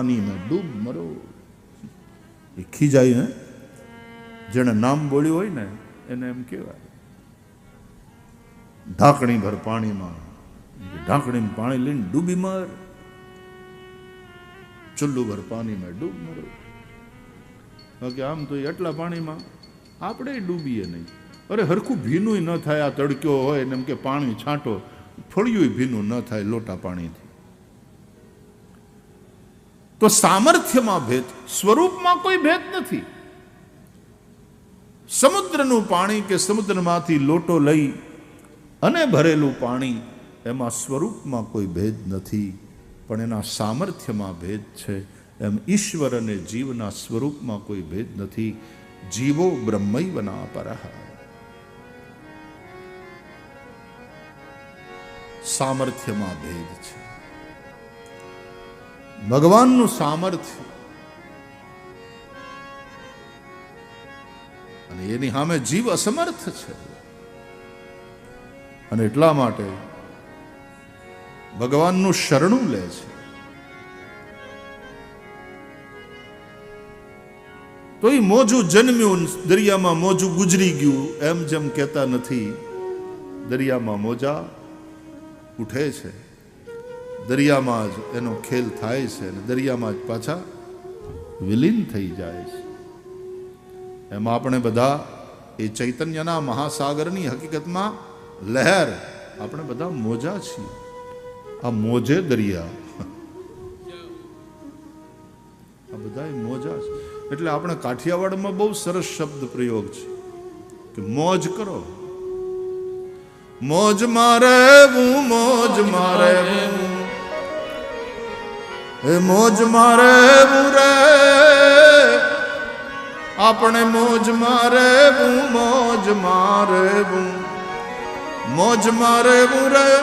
મેં ડૂબ મરો. એ ખીજાય હે? જેણે નામ બોલ્યું હોય ને, એને એમ કહેવાય. ઢાંકણી ભર પાણીમાં ઢાંકણીમાં પાણી લઈને ડૂબી મર. ચુલ્લુ ભર પાણીમાં ડૂબ મરો. બાકી આમ તો એટલા પાણીમાં આપણે ડૂબીએ નહીં. અરે હરખું ભીનું ન થાય આ તડક્યો હોય ને એમ કે પાણી છાંટો. ફળિયું ભીનું ન થાય લોટા પાણીથી. તો સામર્થ્યમાં ભેદ, સ્વરૂપમાં કોઈ ભેદ નથી. સમુદ્રનું પાણી કે સમુદ્રમાંથી લોટો લઈ અને ભરેલું પાણી, એમાં સ્વરૂપમાં કોઈ ભેદ નથી, પણ એના સામર્થ્યમાં ભેદ છે. એમ ઈશ્વર અને જીવના સ્વરૂપમાં કોઈ ભેદ નથી. જીવો બ્રહ્મૈવના પરહ સામર્થ્યમાં ભેદ છે. ભગવાનનું સામર્થ્ય. અને એની સામે જીવ અસમર્થ છે. અને એટલા માટે ભગવાનનું શરણું લે છે. તો એ મોજું જન્મ્યું દરિયામાં મોજું ગુજરી ગયું, એમ જેમ કહેતા નથી, દરિયામાં મોજા ઉઠે છે. દરિયામાં જ એનો ખેલ થાય છે અને દરિયામાં જ પાછા વિલીન થઈ જાય છે. એમાં આપણે બધા એ ચૈતન્યના મહાસાગરની હકીકતમાં લહેર, આપણે બધા મોજા છીએ. આ મોજે દરિયા. આ બધા મોજા છે. એટલે આપણે કાઠિયાવાડમાં બહુ સરસ શબ્દ પ્રયોગ છે કે મોજ કરો. મોજ મારે મોજ મારે હું. મોજ મારે બુરે. આપણે મોજ મારે બું, મોજ મારે બું. મોજ મારે બુરે.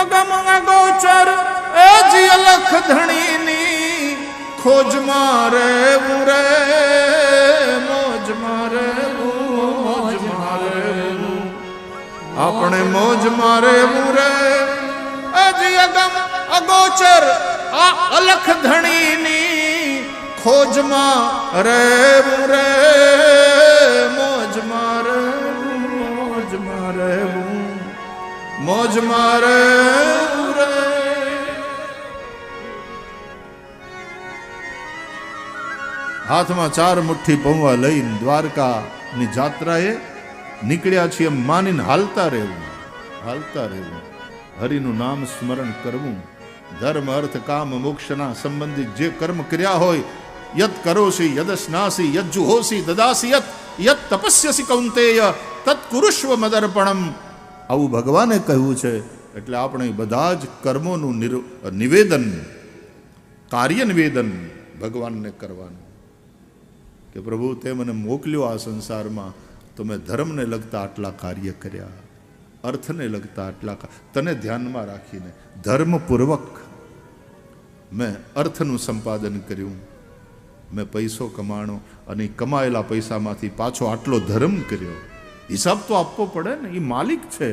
અગમ ગોચર એ જી અલખ ધણીની ખોજ મારે બુરે. મોજ મારે મોજ મારે આપણે મોજ મારે બુરે. અજી અગમ અગોચર આ અલખ ધણીની ખોજમાં રે રે મોજ મારે હું, મોજ મારે હું મોજ મારે હું રે. હાથમાં ચાર મુઠ્ઠી પૌવા લઈને દ્વારકાની જાત્રાએ નીકળ્યા છીએ માનીને હાલતા રહેવું હાલતા રહેવું. હરિનું નામ સ્મરણ કરવું. ધર્મ, અર્થ, કામ મોક્ષના સંબંધિત જે કર્મ કર્યા હોય, યત કરોસી યદસ્નાસી યજ્જુહોસી દદાસી, યત યત તપસ્યસી કૌંતેય, તત કુરુષ્વ મદર્પણમ. આવું ભગવાને કહ્યું છે, એટલે આપણે બધા જ કર્મોનું નિવેદન કાર્ય નિવેદન ભગવાનને કરવાનું. કે પ્રભુ, તે મને મોકલ્યો આ સંસારમાં, તો મેં ધર્મને લગતા આટલા કાર્ય કર્યા. અર્થને લગતા આટલા તને ધ્યાનમાં રાખીને ધર્મપૂર્વક મેં અર્થનું સંપાદન કર્યું. મેં પૈસો કમાણો અને કમાયેલા પૈસામાંથી પાછો આટલો ધર્મ કર્યો. હિસાબ તો આપવો પડે ને એ માલિક છે.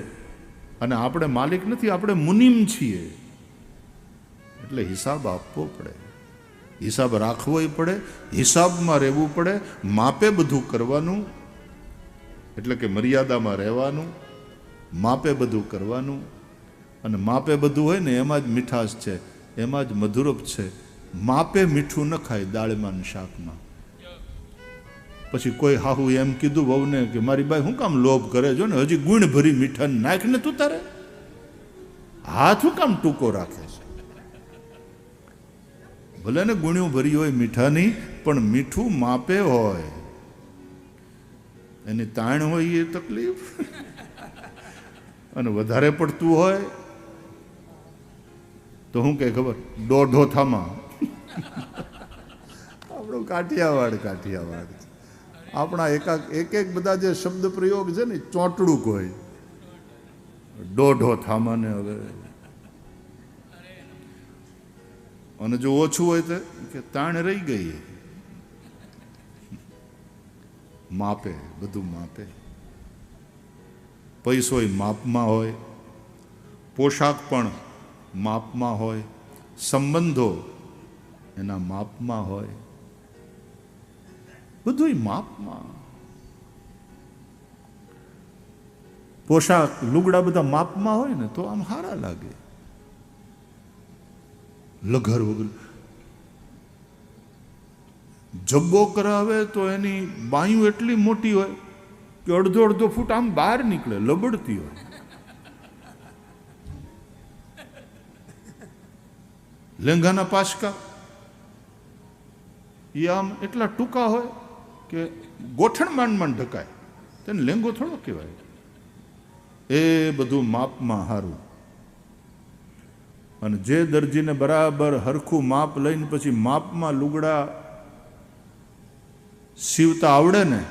અને આપણે માલિક નથી, આપણે મુનિમ છીએ. એટલે હિસાબ આપવો પડે. હિસાબ રાખવો પડે, હિસાબમાં રહેવું પડે, માપે બધું કરવાનું. એટલે કે મર્યાદામાં રહેવાનું. માપે બધું કરવાનું. અને માપે બધું હોય ને એમાં જ મીઠાશ છે, એમાં જ મધુરપ છે. માપે મીઠું ન ખાય દાળમાં શાકમાં. પછી કોઈ હાહુ એમ કીધું વહુને કે મારી બાઈ શું કામ લોભ કરે જો ને? હજી ગુણ ભરી મીઠા નાખને તું તારે? હાથ શું કામ ટૂંકો રાખે છે? ભલે ને ગુણ્યું ભરી હોય મીઠાની પણ મીઠું માપે હોય. એની તાણ હોય એ તકલીફ. અને વધારે પડતું હોય તો શું કહે ખબર દોઢો થામાં આપણું કાઠિયાવાડ કાઠિયાવાડ. આપણા એકાક એક એક બધા જે શબ્દ પ્રયોગ છે ને ચોંટડું હોય. દોઢો થામાને હવે. અને જો ઓછું હોય તો કે તાણ રહી ગઈ. માપે, બધું માપે. પૈસો માપમાં હોય, પોશાક પણ માપમાં હોય, સંબંધો એના માપમાં હોય. બધું માપમાં. પોશાક, લુગડા બધા માપમાં હોય ને તો આમ સારા લાગે. લઘર વગર. જબ્બો કરાવે તો એની બાયું એટલી મોટી હોય કે અડધો અડધો ફૂટ આમ બહાર નીકળે, લબડતી હોય. લેંઘાના પાસકા. એ આમ એટલા ટૂંકા હોય કે ગોઠણ માંડ માંડ ઢકાય. તેને લેંગો થોડો કહેવાય. એ બધું માપમાં હારું. અને જે દરજીને બરાબર હરખું માપ લઈને પછી માપમાં લુગડા સીવતા આવડે ને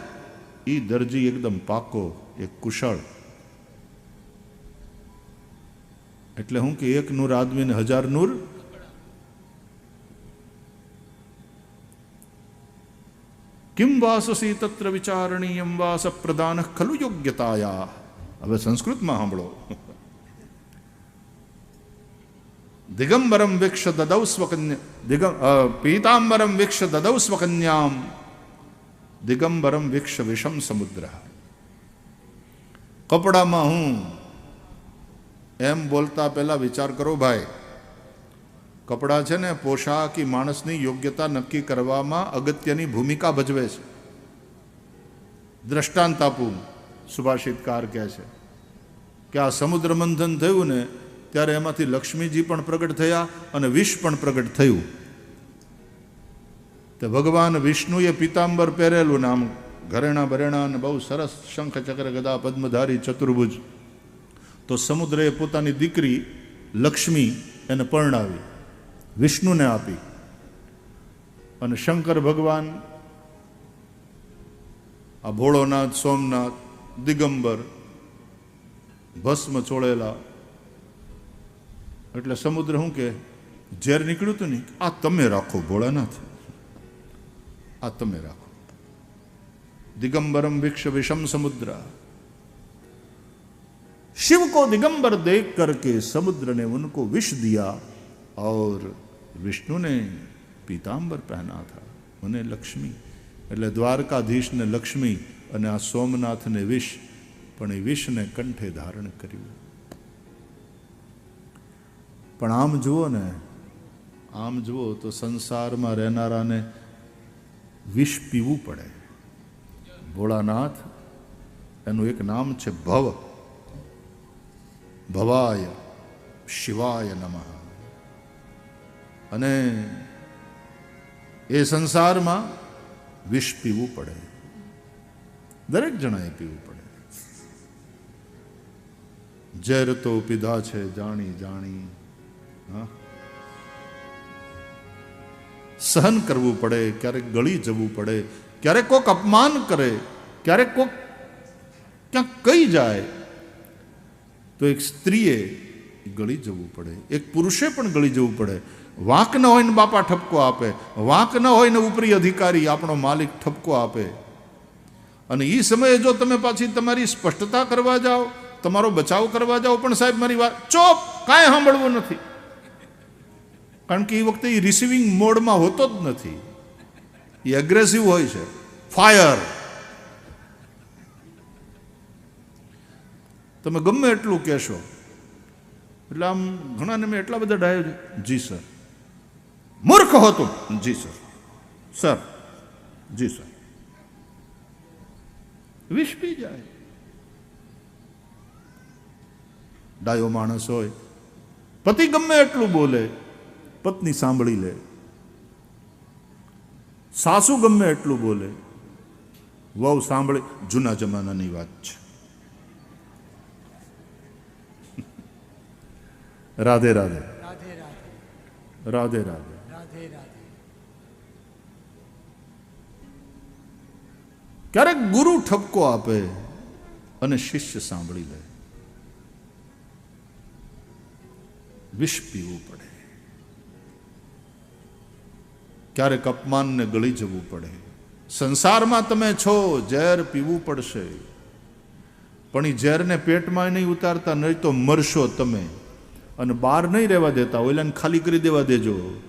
એ દરજી એકદમ પાકો, એક કુશળ. એટલે હું કે એક નૂર આદમીને હજાર નૂર. કિમ વાસસી તત્ર વિચારણીયમ વાસ પ્રદાન ખલુ યોગ્યતાયા. હવે સંસ્કૃતમાં સાંભળો. દિગંબરમ વિક્ષ દદૌ સ્વકન્યા દિગ પીતાંબરમ વિક્ષ દદૌ સ્વકન્યામ દિગંબરમ વિક્ષ વિષમ સમુદ્ર. કપડામાં હું એમ બોલતા પહેલા વિચાર કરો ભાઈ. કપડાં છે ને પોશાક એ માણસની યોગ્યતા નક્કી કરવામાં અગત્યની ભૂમિકા ભજવે છે. દ્રષ્ટાંત આપું, સુભાષિતકાર કહે છે. કે આ સમુદ્ર મંથન થયું ને ત્યારે એમાંથી લક્ષ્મીજી પણ પ્રગટ થયા અને વિષ પણ પ્રગટ થયું. તે ભગવાન વિષ્ણુએ પિતાંબર પહેરેલું ને આમ ઘરેણા બરેણા અને બહુ સરસ શંખ, ચક્ર, ગદા, પદ્મધારી, ચતુર્ભુજ. તો સમુદ્રએ પોતાની દીકરી લક્ષ્મી એને પરણાવી, વિષ્ણુને આપી. અને શંકર ભગવાન, આ ભોળોનાથ, સોમનાથ, દિગંબર, ભસ્મ ચોળેલા, એટલે સમુદ્ર શું કે, ઝેર નીકળ્યું હતું ને? આ તમે રાખો ભોળાનાથ. આ તમે રાખો दिगंबरम विक्ष विषम समुद्र शिव को दिगंबर देख करके समुद्र ने उनको विष दिया और विष्णु ने पीतांबर पहना था उन्हें लक्ष्मी એટલે દ્વારકાધીશને લક્ષ્મી અને આ સોમનાથને વિષ પણ એ વિષને કંઠે ધારણ કર્યું પણ આમ જુઓ ને આમ જુઓ તો સંસારમાં રહેનારાને વિષ પીવું પડે. ભોળાનાથ, એનું એક નામ છે ભવ. ભવાય શિવાય નમઃ. અને એ સંસારમાં વિષ પીવું પડે. દરેક જણાએ પીવું પડે. ઝેર તો પીધા છે જાણી જાણી. હા? સહન કરવું પડે ક્યારેક ગળી જવું પડે ક્યારેક કોક અપમાન કરે ક્યારેક કોક ક્યાંક કહી જાય, તો એક સ્ત્રીએ ગળી જવું પડે, એક પુરુષે પણ ગળી જવું પડે. વાંક ન હોય ને બાપા ઠપકો આપે, વાંક ન હોય ને ઉપરી અધિકારી આપણો માલિક ઠપકો આપે. અને એ સમયે જો તમે પાછી તમારી સ્પષ્ટતા કરવા જાઓ, તમારો બચાવ કરવા જાઓ, પણ સાહેબ મારી વાત ચોપ, કાંઈ સાંભળવું નથી. કારણ કે એ વખતે એ રિસીવિંગ મોડમાં હોતો જ નથી. એ એગ્રેસિવ હોય છે. ફાયર તમે ગમે એટલું કહેશો. એટલે આમ ઘણાને મેં એટલા બધા ડાયો છે. જી સર મૂર્ખ હતો જી સર સર જી સર વિષ પી જાય. ડાયો માણસ હોય. પતિ ગમે એટલું બોલે. પત્ની સાંભળી લે. સાસુ ગમે એટલું બોલે. વહુ સાંભળે જૂના જમાનાની વાત છે. રાધે રાધે. રાધે રાધે. ક્યારેક ગુરુ ઠપકો આપે અને શિષ્ય સાંભળી લે. વિષ પીવું પડે. ક્યારેક અપમાનને ગળી જવું પડે. સંસારમાં તમે છો, ઝેર પીવું પડશે. પણ એ ઝેરને પેટમાં નહીં ઉતારતા, નહીં તો મરશો તમે. અને બહાર નહીં રહેવા દેતા ઓલાને ખાલી કરી દેવા દેજો.